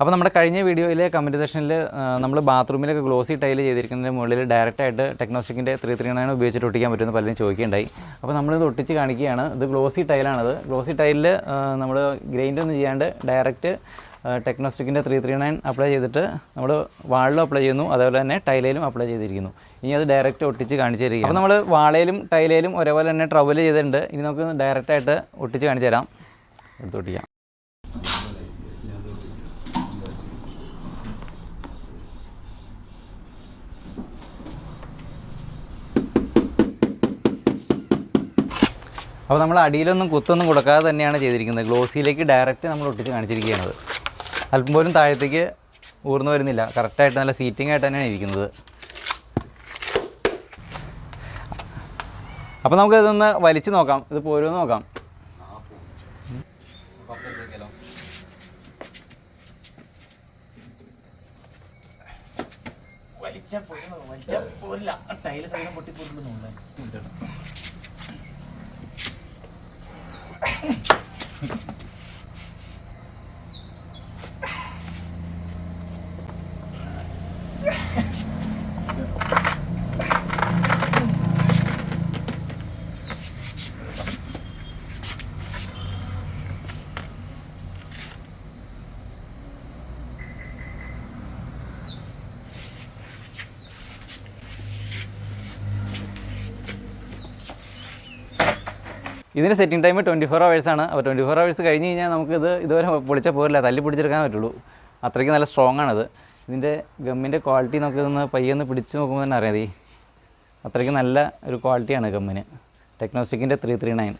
അപ്പോൾ നമ്മുടെ കഴിഞ്ഞ വീഡിയോയിലെ കമന്റ് സെക്ഷനിൽ നമ്മൾ ബാത്റൂമിലൊക്കെ ഗ്ലോസി ടൈൽ ചെയ്തിരിക്കുന്നതിന് മുകളിൽ ഡയറക്റ്റായിട്ട് ടെക്നോസ്റ്റിക്കിന്റെ ത്രീ ത്രീ നയൻ ഉപയോഗിച്ചിട്ട് ഒട്ടിക്കാൻ പറ്റുമെന്ന് പലരും ചോദിക്കുകയുണ്ടായി. അപ്പോൾ നമ്മളിത് ഒട്ടിച്ച് കാണിക്കുകയാണ്. ഇത് ഗ്ലോസി ടൈലാണത് ഗ്ലോസി ടൈലിൽ നമ്മൾ ഗ്രൈൻഡ് ഒന്നും ചെയ്യാണ്ട് ഡയറക്റ്റ് ടെക്നോസ്റ്റിക്കിന്റെ ത്രീ ത്രീ നയൻ അപ്ലൈ ചെയ്തിട്ട് നമ്മൾ വാളിലും അപ്ലൈ ചെയ്യുന്നു. അതേപോലെ തന്നെ ടൈലയിലും അപ്ലൈ ചെയ്തിരിക്കുന്നു. ഇനി അത് ഡയറക്റ്റ് ഒട്ടിച്ച് കാണിച്ചു തരിക അപ്പോൾ നമ്മൾ വാളയിലും ടൈലയിലും ഒരേപോലെ തന്നെ ട്രവൽ ചെയ്തിട്ടുണ്ട്. ഇനി നമുക്ക് ഡയറക്റ്റായിട്ട് ഒട്ടിച്ച് കാണിച്ചു തരാം. എടുത്ത് അപ്പോൾ നമ്മൾ അടിയിലൊന്നും കുത്തൊന്നും കൊടുക്കാതെ തന്നെയാണ് ചെയ്തിരിക്കുന്നത്. ഗ്ലോസിയിലേക്ക് ഡയറക്റ്റ് നമ്മൾ ഒട്ടിച്ച് കാണിച്ചിരിക്കുകയാണത്. അല്പം പോലും താഴത്തേക്ക് ഊർന്നു വരുന്നില്ല. കറക്റ്റായിട്ട് നല്ല സീറ്റിംഗ് ആയിട്ട് തന്നെയാണ് ഇരിക്കുന്നത്. അപ്പോൾ നമുക്ക് ഇതൊന്ന് വലിച്ചു നോക്കാം. ഇത് പോരുമെന്ന് നോക്കാം. ഇതിന് സെറ്റിംഗ് ടൈം ട്വന്റി ഫോർ ആണ്. അപ്പോൾ ട്വന്റി ഫോർ അവേഴ്സ് കഴിഞ്ഞ് കഴിഞ്ഞാൽ നമുക്കിത് ഇത് ഇതുവരെ പൊളിച്ച പോരില്ല. തല്ലി പിടിച്ചെടുക്കാൻ പറ്റുള്ളൂ. അത്രയ്ക്ക് നല്ല സ്ട്രോങ് ആണത്. ഇതിന്റെ ഗമ്മിന്റെ ക്വാളിറ്റി നമുക്ക് ഇതൊന്ന് പയ്യൊന്ന് പിടിച്ച് നോക്കുമ്പോൾ തന്നെ അറിയാം അത്രയ്ക്ക് നല്ല ഒരു ക്വാളിറ്റിയാണ് ഗമ്മിന്. ടെക്നോസ്റ്റിക്കിന്റെ ത്രീ ത്രീ നയൻ